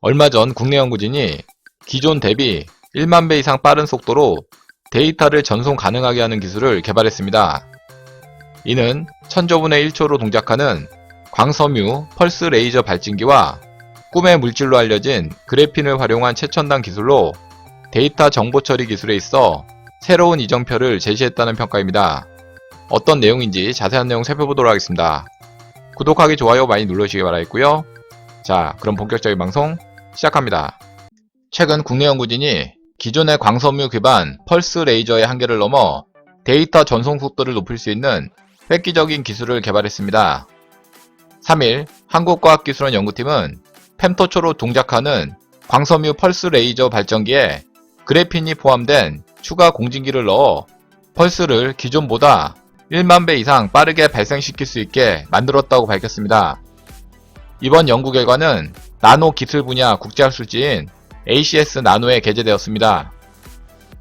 얼마 전 국내 연구진이 기존 대비 1만 배 이상 빠른 속도로 데이터를 전송 가능하게 하는 기술을 개발했습니다. 이는 천조분의 1초로 동작하는 광섬유 펄스 레이저 발진기와 꿈의 물질로 알려진 그래핀을 활용한 최첨단 기술로 데이터 정보 처리 기술에 있어 새로운 이정표를 제시했다는 평가입니다. 어떤 내용인지 자세한 내용 살펴보도록 하겠습니다. 구독하기, 좋아요 많이 눌러주시기 바라겠고요. 자, 그럼 본격적인 방송 시작합니다. 최근 국내 연구진이 기존의 광섬유 기반 펄스 레이저의 한계를 넘어 데이터 전송 속도를 높일 수 있는 획기적인 기술을 개발했습니다. 3일 한국과학기술원 연구팀은 펜토초로 동작하는 광섬유 펄스 레이저 발전기에 그래핀이 포함된 추가 공진기를 넣어 펄스를 기존보다 1만 배 이상 빠르게 발생시킬 수 있게 만들었다고 밝혔습니다. 이번 연구 결과는 나노 기술 분야 국제학술지인 ACS 나노에 게재되었습니다.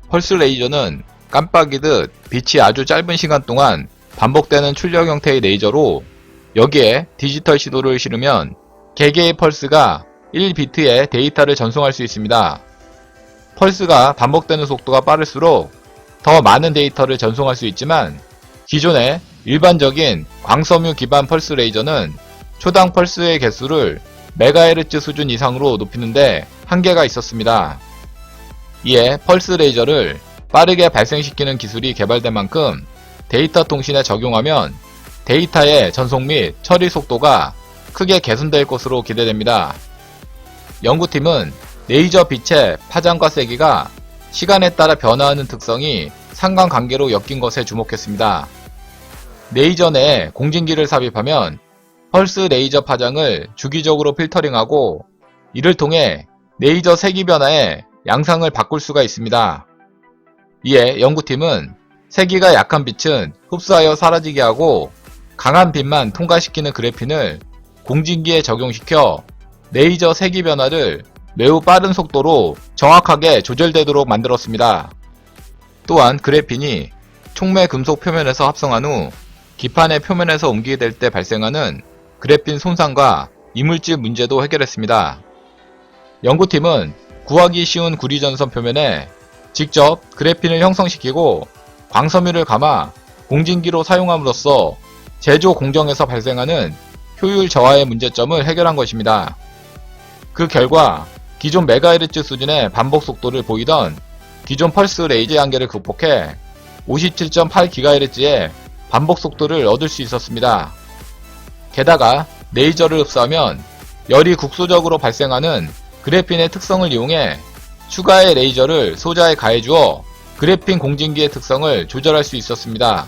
펄스 레이저는 깜빡이듯 빛이 아주 짧은 시간 동안 반복되는 출력 형태의 레이저로 여기에 디지털 시도를 실으면 개개의 펄스가 1비트의 데이터를 전송할 수 있습니다. 펄스가 반복되는 속도가 빠를수록 더 많은 데이터를 전송할 수 있지만 기존의 일반적인 광섬유 기반 펄스 레이저는 초당 펄스의 개수를 메가헤르츠 수준 이상으로 높이는데 한계가 있었습니다. 이에 펄스 레이저를 빠르게 발생시키는 기술이 개발된 만큼 데이터 통신에 적용하면 데이터의 전송 및 처리 속도가 크게 개선될 것으로 기대됩니다. 연구팀은 레이저 빛의 파장과 세기가 시간에 따라 변화하는 특성이 상관관계로 엮인 것에 주목했습니다. 레이저 내에 공진기를 삽입하면 펄스 레이저 파장을 주기적으로 필터링하고 이를 통해 레이저 세기 변화의 양상을 바꿀 수가 있습니다. 이에 연구팀은 세기가 약한 빛은 흡수하여 사라지게 하고 강한 빛만 통과시키는 그래핀을 공진기에 적용시켜 레이저 세기 변화를 매우 빠른 속도로 정확하게 조절되도록 만들었습니다. 또한 그래핀이 촉매 금속 표면에서 합성한 후 기판의 표면에서 옮기게 될 때 발생하는 그래핀 손상과 이물질 문제도 해결했습니다. 연구팀은 구하기 쉬운 구리전선 표면에 직접 그래핀을 형성시키고 광섬유를 감아 공진기로 사용함으로써 제조 공정에서 발생하는 효율 저하의 문제점을 해결한 것입니다. 그 결과 기존 메가헤르츠 수준의 반복 속도를 보이던 기존 펄스 레이저 한계를 극복해 57.8GHz의 반복 속도를 얻을 수 있었습니다. 게다가 레이저를 흡수하면 열이 국소적으로 발생하는 그래핀의 특성을 이용해 추가의 레이저를 소자에 가해주어 그래핀 공진기의 특성을 조절할 수 있었습니다.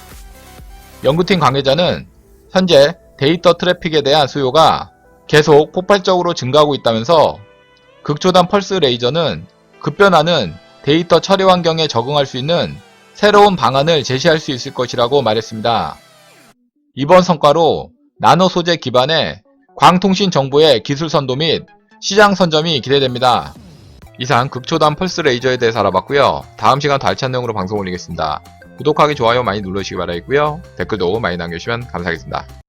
연구팀 관계자는 현재 데이터 트래픽에 대한 수요가 계속 폭발적으로 증가하고 있다면서 극초단 펄스 레이저는 급변하는 데이터 처리 환경에 적응할 수 있는 새로운 방안을 제시할 수 있을 것이라고 말했습니다. 이번 성과로 나노 소재 기반의 광통신 정보의 기술 선도 및 시장 선점이 기대됩니다. 이상 극초단 펄스 레이저에 대해서 알아봤고요. 다음 시간 더 알찬 내용으로 방송 올리겠습니다. 구독하기, 좋아요 많이 눌러주시기 바라겠고요. 댓글도 많이 남겨주시면 감사하겠습니다.